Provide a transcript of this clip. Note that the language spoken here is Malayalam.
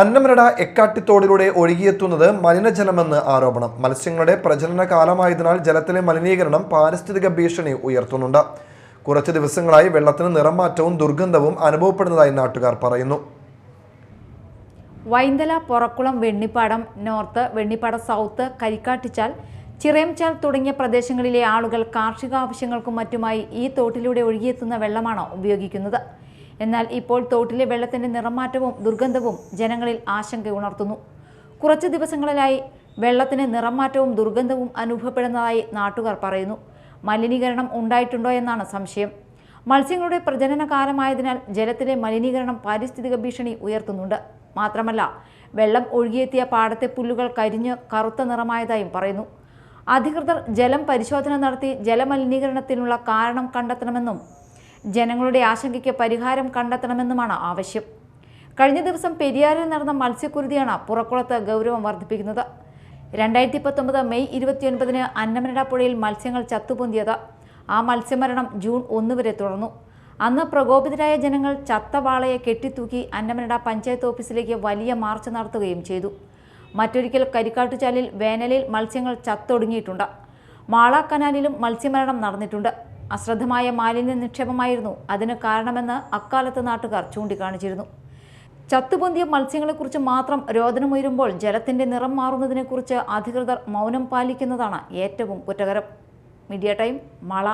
അന്നമനട എക്കാട്ടിത്തോടിലൂടെ ഒഴുകിയെത്തുന്നത് മലിനജലമെന്ന് ആരോപണം. മത്സ്യങ്ങളുടെ പ്രജനന കാലമായതിനാൽ ജലത്തിലെ മലിനീകരണം പാരിസ്ഥിതിക ഭീഷണി ഉയർത്തുന്നുണ്ട്. കുറച്ച് ദിവസങ്ങളായി വെള്ളത്തിന് നിറമാറ്റവും ദുർഗന്ധവും അനുഭവപ്പെടുന്നതായി നാട്ടുകാർ പറയുന്നു. വൈന്തല പൊറക്കുളം വെണ്ണിപ്പാടം നോർത്ത് വെണ്ണിപ്പാടം സൗത്ത് കരിക്കാട്ടിച്ചാൽ ചിറയംചാൽ തുടങ്ങിയ പ്രദേശങ്ങളിലെ ആളുകൾ കാർഷിക ആവശ്യങ്ങൾക്കും മറ്റുമായി ഈ തോട്ടിലൂടെ ഒഴുകിയെത്തുന്ന വെള്ളമാണ് ഉപയോഗിക്കുന്നത്. എന്നാൽ ഇപ്പോൾ തോട്ടിലെ വെള്ളത്തിന്റെ നിറമാറ്റവും ദുർഗന്ധവും ജനങ്ങളിൽ ആശങ്ക ഉണർത്തുന്നു. കുറച്ച് ദിവസങ്ങളിലായി വെള്ളത്തിന് നിറമാറ്റവും ദുർഗന്ധവും അനുഭവപ്പെടുന്നതായി നാട്ടുകാർ പറയുന്നു. മലിനീകരണം ഉണ്ടായിട്ടുണ്ടോ എന്നാണ് സംശയം. മത്സ്യങ്ങളുടെ പ്രജനന കാലമായതിനാൽ ജലത്തിലെ മലിനീകരണം പാരിസ്ഥിതിക ഭീഷണി ഉയർത്തുന്നുണ്ട്. മാത്രമല്ല വെള്ളം ഒഴുകിയെത്തിയ പാടത്തെ പുല്ലുകൾ കരിഞ്ഞ് കറുത്ത നിറമായതായും പറയുന്നു. അധികൃതർ ജലം പരിശോധന നടത്തി ജലമലിനീകരണത്തിനുള്ള കാരണം കണ്ടെത്തണമെന്നും ജനങ്ങളുടെ ആശങ്കയ്ക്ക് പരിഹാരം കണ്ടെത്തണമെന്നുമാണ് ആവശ്യം. കഴിഞ്ഞ ദിവസം പെരിയാറിൽ നടന്ന മത്സ്യക്കുരുതിയാണ് പുറക്കുളത്ത് ഗൗരവം വർദ്ധിപ്പിക്കുന്നത്. രണ്ടായിരത്തി പത്തൊമ്പത് മെയ് ഇരുപത്തിയൊൻപതിന് അന്നമനട പുഴയിൽ മത്സ്യങ്ങൾ ചത്തുപൊന്തിയത്. ആ മത്സ്യമരണം ജൂൺ ഒന്ന് വരെ തുടർന്നു. അന്ന് പ്രകോപിതരായ ജനങ്ങൾ ചത്ത വാളയെ കെട്ടിത്തൂക്കി അന്നമനട പഞ്ചായത്ത് ഓഫീസിലേക്ക് വലിയ മാർച്ച് നടത്തുകയും ചെയ്തു. മറ്റൊരിക്കൽ കരിക്കാട്ടുചാലിൽ വേനലിൽ മത്സ്യങ്ങൾ ചത്തൊടുങ്ങിയിട്ടുണ്ട്. മാള കനാലിലും മത്സ്യമരണം നടന്നിട്ടുണ്ട്. അശ്രദ്ധമായ മാലിന്യ നിക്ഷേപമായിരുന്നു. അതിന് കാരണമെന്ന് അക്കാലത്ത് നാട്ടുകാർ ചൂണ്ടിക്കാണിച്ചിരുന്നു. ചത്തുപൊന്തിയ മത്സ്യങ്ങളെക്കുറിച്ച് മാത്രം രോദനമുയരുമ്പോൾ ജലത്തിന്റെ നിറം മാറുന്നതിനെക്കുറിച്ച് അധികൃതർ മൗനം പാലിക്കുന്നതാണ് ഏറ്റവും കുറ്റകരം. Media time Mala.